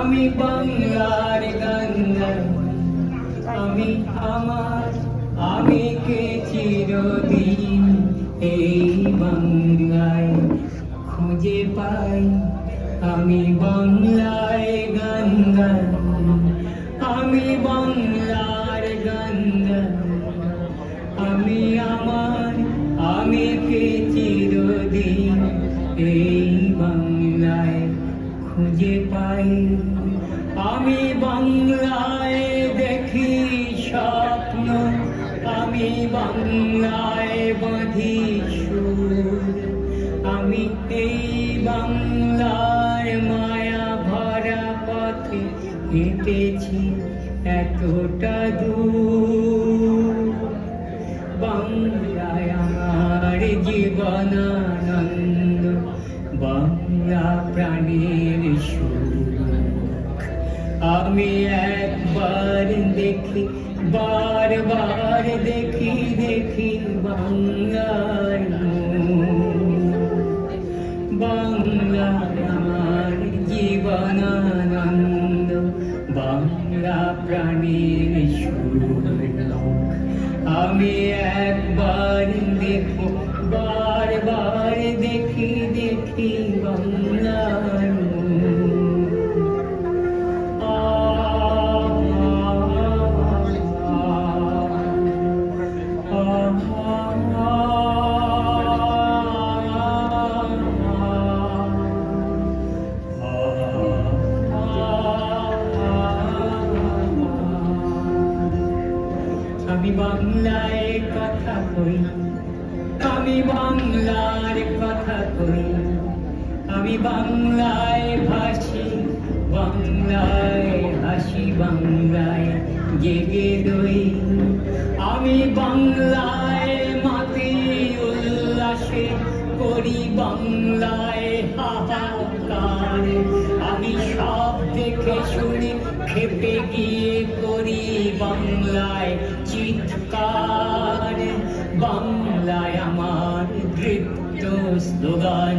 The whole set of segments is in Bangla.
আমি বাংলার গঙ্গা আমি আমার আমি কে চিরদিন এই বাংলায় খুঁজে পাই। আমি বাংলায় গঙ্গা আমি বাংলার গঙ্গা আমি আমার আমি কে চিরদিন এই বাংলায় খুঁজে পাই, আমি বাংলায় দেখি স্বপ্ন, আমি বাংলায় বাঁধি সুর। আমি এই বাংলার মায়া ভরা পথে হেঁটেছি এতটা দূর। বাংলায় আমার জীবনানন্দ বাংলা প্রাণের সুখ আমি একবার দেখি, বারবার দেখি দেখি বাংলার মুখ। বাংলা আমার জীবনানন্দ, বাংলা প্রাণীর সুর আমি একবার দেখি আমি বাংলায় কথা কই আমি বাংলার কথা কই আমি বাংলায় ভাসি, বাংলায় হাসি, বাংলায় জেগে দই আমি বাংলায় মাতি উল্লাসে করি, বাংলায় হাহাকার। আমি সব দেখে শুনে খেপে গিয়ে করি, বাংলায় চিৎকার। বাংলায় আমার দৃপ্ত স্লোগান।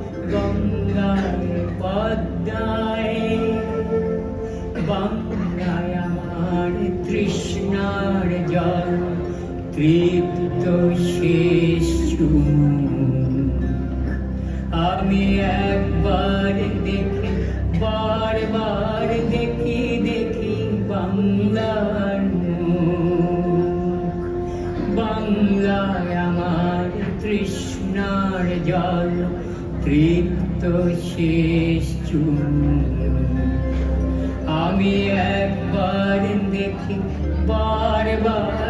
গঙ্গায় পদ্মায় বাংলায় আমার তৃষ্ণার জল তৃপ্ত শেষ। আমি একবার দেখি, বারবার দেখি দেখি বাংলার। বাংলায় আমার তৃষ্ণার জল তৃপ্ত শেষ। আমি একবার দেখি বারবার